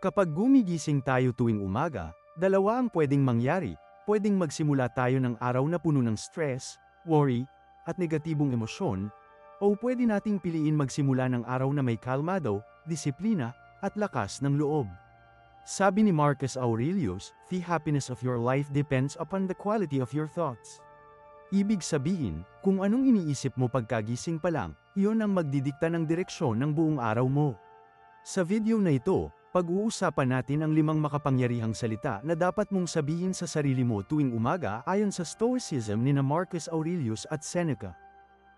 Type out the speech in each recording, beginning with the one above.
Kapag gumigising tayo tuwing umaga, dalawa ang pwedeng mangyari. Pwedeng magsimula tayo ng araw na puno ng stress, worry, at negatibong emosyon, o pwede nating piliin magsimula ng araw na may kalmado, disiplina, at lakas ng loob. Sabi ni Marcus Aurelius, the happiness of your life depends upon the quality of your thoughts. Ibig sabihin, kung anong iniisip mo pagkagising pa lang, iyon ang magdidikta ng direksyon ng buong araw mo. Sa video na ito, pag-uusapan natin ang limang makapangyarihang salita na dapat mong sabihin sa sarili mo tuwing umaga ayon sa Stoicism ni Marcus Aurelius at Seneca.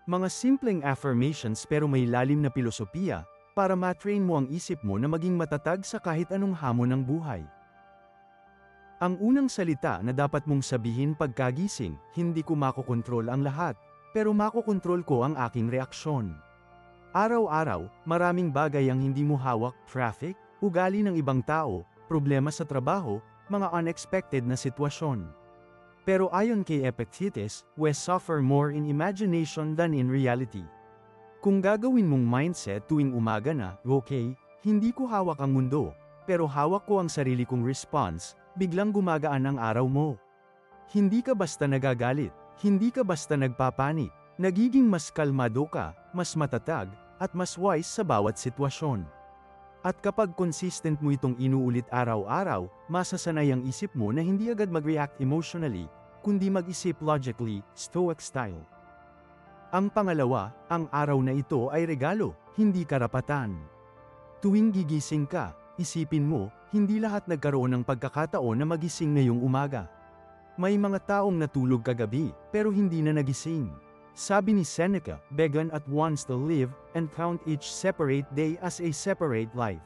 Mga simpleng affirmations pero may lalim na pilosopiya, para matrain mo ang isip mo na maging matatag sa kahit anong hamon ng buhay. Ang unang salita na dapat mong sabihin pagkagising, hindi ko makokontrol ang lahat, pero makokontrol ko ang aking reaksyon. Araw-araw, maraming bagay ang hindi mo hawak, traffic, ugali ng ibang tao, problema sa trabaho, mga unexpected na sitwasyon. Pero ayon kay Epictetus, we suffer more in imagination than in reality. Kung gagawin mong mindset tuwing umaga na, okay, hindi ko hawak ang mundo, pero hawak ko ang sarili kong response, biglang gumagaan ang araw mo. Hindi ka basta nagagalit, hindi ka basta nagpapanik, nagiging mas kalmado ka, mas matatag, at mas wise sa bawat sitwasyon. At kapag consistent mo itong inuulit araw-araw, masasanay ang isip mo na hindi agad mag-react emotionally, kundi mag-isip logically, stoic style. Ang pangalawa, ang araw na ito ay regalo, hindi karapatan. Tuwing gigising ka, isipin mo, hindi lahat nagkaroon ng pagkakataon na magising ngayong umaga. May mga taong natulog kagabi, pero hindi na nagising. Sabi ni Seneca, began at once to live, and count each separate day as a separate life.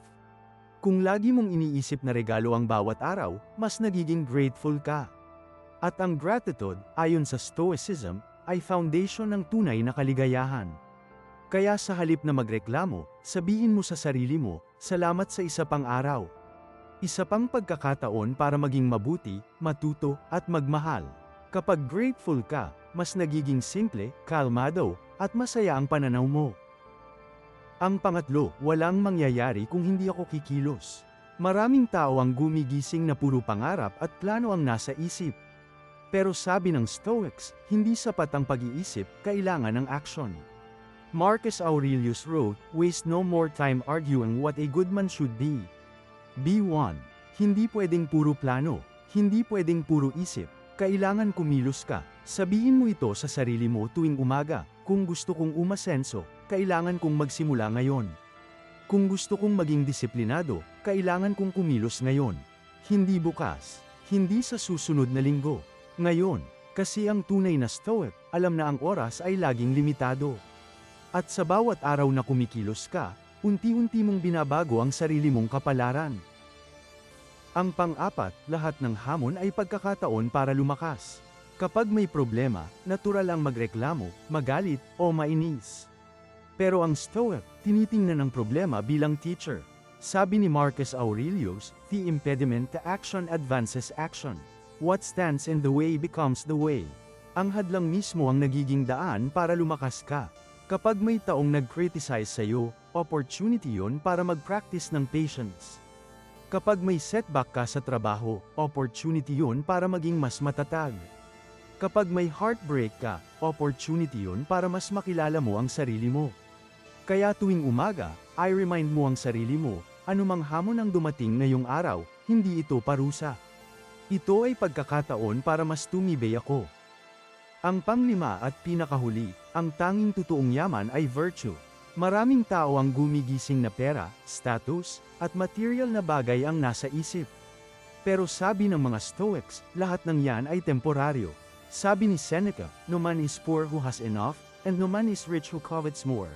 Kung lagi mong iniisip na regalo ang bawat araw, mas nagiging grateful ka. At ang gratitude, ayon sa Stoicism, ay foundation ng tunay na kaligayahan. Kaya sa halip na magreklamo, sabihin mo sa sarili mo, salamat sa isa pang araw. Isa pang pagkakataon para maging mabuti, matuto, at magmahal. Kapag grateful ka, mas nagiging simple, kalmado, at masaya ang pananaw mo. Ang pangatlo, walang mangyayari kung hindi ako kikilos. Maraming tao ang gumigising na puro pangarap at plano ang nasa isip. Pero sabi ng Stoics, hindi sapat ang pag-iisip, kailangan ng action. Marcus Aurelius wrote, Waste no more time arguing what a good man should be. Be one. Hindi pwedeng puro plano, hindi pwedeng puro isip, kailangan kumilos ka. Sabihin mo ito sa sarili mo tuwing umaga, kung gusto kong umasenso, kailangan kong magsimula ngayon. Kung gusto kong maging disiplinado, kailangan kong kumilos ngayon. Hindi bukas, hindi sa susunod na linggo. Ngayon, kasi ang tunay na stoic, alam na ang oras ay laging limitado. At sa bawat araw na kumikilos ka, unti-unti mong binabago ang sarili mong kapalaran. Ang pang-apat, lahat ng hamon ay pagkakataon para lumakas. Kapag may problema, natural ang magreklamo, magalit, o mainis. Pero ang Stoic, tinitingnan ang problema bilang teacher. Sabi ni Marcus Aurelius, the impediment to action advances action. What stands in the way becomes the way. Ang hadlang mismo ang nagiging daan para lumakas ka. Kapag may taong nag-criticize sa'yo, opportunity yon para mag-practice ng patience. Kapag may setback ka sa trabaho, opportunity yon para maging mas matatag. Kapag may heartbreak ka, opportunity yon para mas makilala mo ang sarili mo. Kaya tuwing umaga, I remind mo ang sarili mo, anumang hamon ang dumating ngayong araw, hindi ito parusa. Ito ay pagkakataon para mas tumibay ako. Ang panglima at pinakahuli, ang tanging totoong yaman ay virtue. Maraming tao ang gumigising na pera, status, at material na bagay ang nasa isip. Pero sabi ng mga Stoics, lahat ng yan ay temporaryo. Sabi ni Seneca, no man is poor who has enough, and no man is rich who covets more.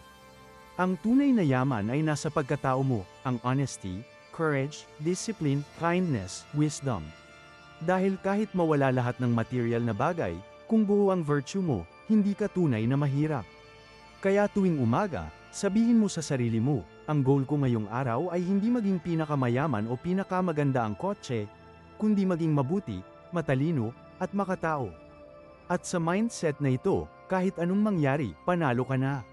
Ang tunay na yaman ay nasa pagkatao mo, ang honesty, courage, discipline, kindness, wisdom. Dahil kahit mawala lahat ng material na bagay, kung buo ang virtue mo, hindi ka tunay na mahirap. Kaya tuwing umaga, sabihin mo sa sarili mo, ang goal ko ngayong araw ay hindi maging pinakamayaman o pinakamaganda ang kotse, kundi maging mabuti, matalino, at makatao. At sa mindset na ito, kahit anong mangyari, panalo ka na.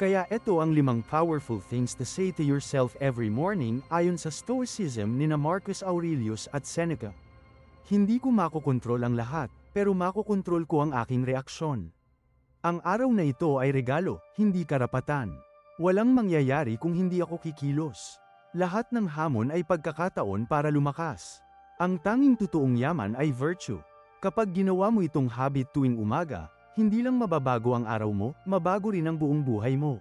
Kaya ito ang limang powerful things to say to yourself every morning ayon sa Stoicism ni na Marcus Aurelius at Seneca. Hindi ko makokontrol ang lahat, pero makokontrol ko ang aking reaksyon. Ang araw na ito ay regalo, hindi karapatan. Walang mangyayari kung hindi ako kikilos. Lahat ng hamon ay pagkakataon para lumakas. Ang tanging totoong yaman ay virtue. Kapag ginawa mo itong habit tuwing umaga, hindi lang mababago ang araw mo, mabago rin ang buong buhay mo.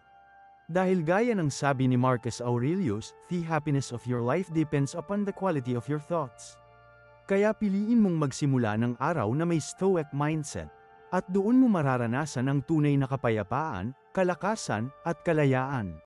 Dahil gaya ng sabi ni Marcus Aurelius, the happiness of your life depends upon the quality of your thoughts. Kaya piliin mong magsimula ng araw na may stoic mindset. At doon mo mararanasan ang tunay na kapayapaan, kalakasan, at kalayaan.